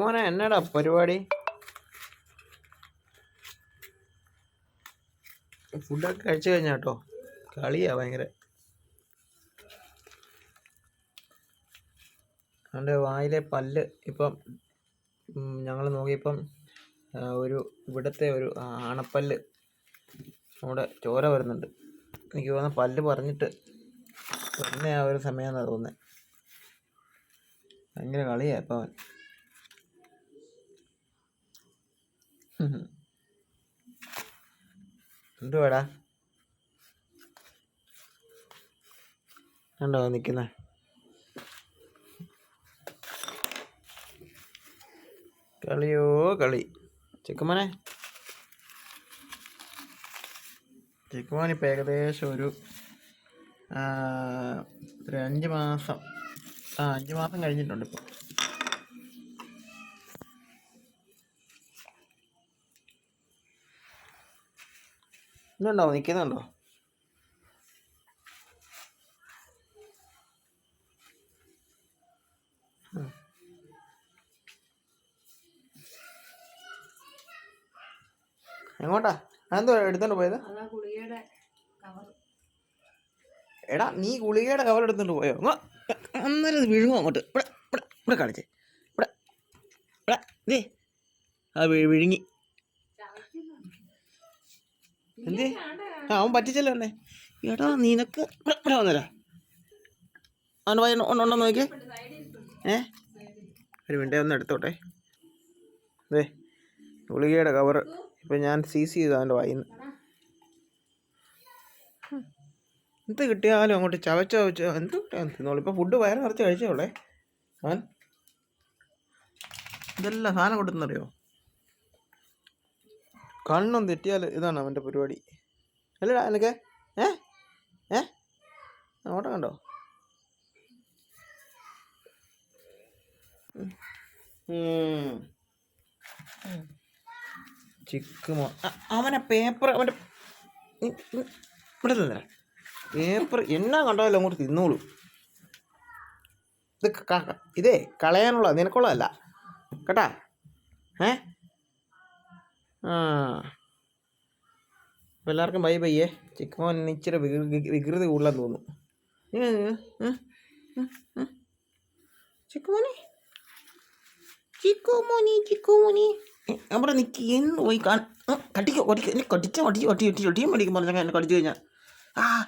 മോനെ എന്നടാ പരിപാടി? ഫുഡൊക്കെ കഴിച്ചു കഴിഞ്ഞാ കേട്ടോ. കളിയാ ഭയങ്കര. അവന്റെ വായിലെ പല്ല് ഇപ്പം ഞങ്ങൾ നോക്കിയപ്പം ഒരു ഇവിടുത്തെ ഒരു ആണപ്പല്ല് അവിടെ ചോര വരുന്നുണ്ട്. എനിക്ക് തോന്നുന്നു പല്ല് പറഞ്ഞിട്ട് വരുന്ന ആ ഒരു സമയമെന്നാണ് തോന്നുന്നത് ഭയങ്കര കളിയാണ് ഇപ്പം അവൻ. എന്തുവാടാ? കണ്ടോ നിൽക്കുന്ന കളിയോ കളി. ചെക്കുമോനെ. ചെക്കുമോൻ ഇപ്പം ഏകദേശം ഒരു ഒരു അഞ്ച് മാസം ആ അഞ്ച് മാസം കഴിഞ്ഞിട്ടുണ്ട് ഇപ്പോൾ ഇന്നുണ്ടോ നിൽക്കുന്നുണ്ടോ. എങ്ങോട്ടാ? അതെന്തോ എടുത്തോണ്ട് പോയത്? എടാ നീ ഗുളികയുടെ കവർ എടുത്തോണ്ട് പോയോ? അന്നേരം വിഴുങ്ങോ അങ്ങോട്ട്. ഇവിടെ ഇവിടെ ഇവിടെ കാണിച്ചേ. ഇവിടെ ഇവിടെ ദേ. ആ വിഴുങ്ങി. എന്തേ? ആ അവൻ പറ്റിച്ചല്ലോ എന്നെ. എടാ നിനക്ക് ഇവിടെ വന്നരാ. അവന്റെ വയ ഉണ്ടോ നോക്കിയേ ഏ? ഒരു മിനിറ്റ് ഒന്ന് എടുത്തോട്ടെ. ദേ ഗുളികയുടെ കവർ ഇപ്പം ഞാൻ സീസ് ചെയ്തു അവന്റെ വായിന്ന് എന്ത് കിട്ടിയാലും അങ്ങോട്ട് ചവച്ചോ ചവച്ചോ എന്ത് കിട്ടിയാൽ തിന്നോളൂ. ഇപ്പം ഫുഡ് വയറ് നിറച്ച് കഴിച്ചോളേ അവൻ? ഇതെല്ലാം സാധനം കൊടുക്കുന്നറിയോ കണ്ണും തെറ്റിയാൽ ഇതാണ് അവന്റെ പരിപാടി. അല്ലടാ എനിക്ക് ഏ? ഏ? ഓട്ടം കണ്ടോ? ചിക്ക് മോ അവനെ പേപ്പർ അവന്റെ ഇവിടെ പേപ്പർ എന്നാ കണ്ടാലും അങ്ങോട്ട് തിന്നോളൂ. ഇത് ഇതേ കളയാനുള്ള നിനക്കുള്ളതല്ല. കേട്ടാ? ഏ? ആ. അപ്പോൾ എല്ലാവർക്കും ബൈ ബയ്യേ ചിക്കുമോൻ ഇന്ന് ഇച്ചിരി വികൃ- വികൃ- വികൃതി കൂടുതലാന്ന് തോന്നുന്നു. ചിക്കുമോനെ? അവിടെ നിൽക്കി എന്ന് പോയി കാണാൻ കട്ടിക്കോ കടിക്കോ എന്നെ കടിച്ച വടി വട്ടി വട്ടി പഠിക്കുമ്പോൾ എന്നെ കടിച്ചു കഴിഞ്ഞാൽ ആ.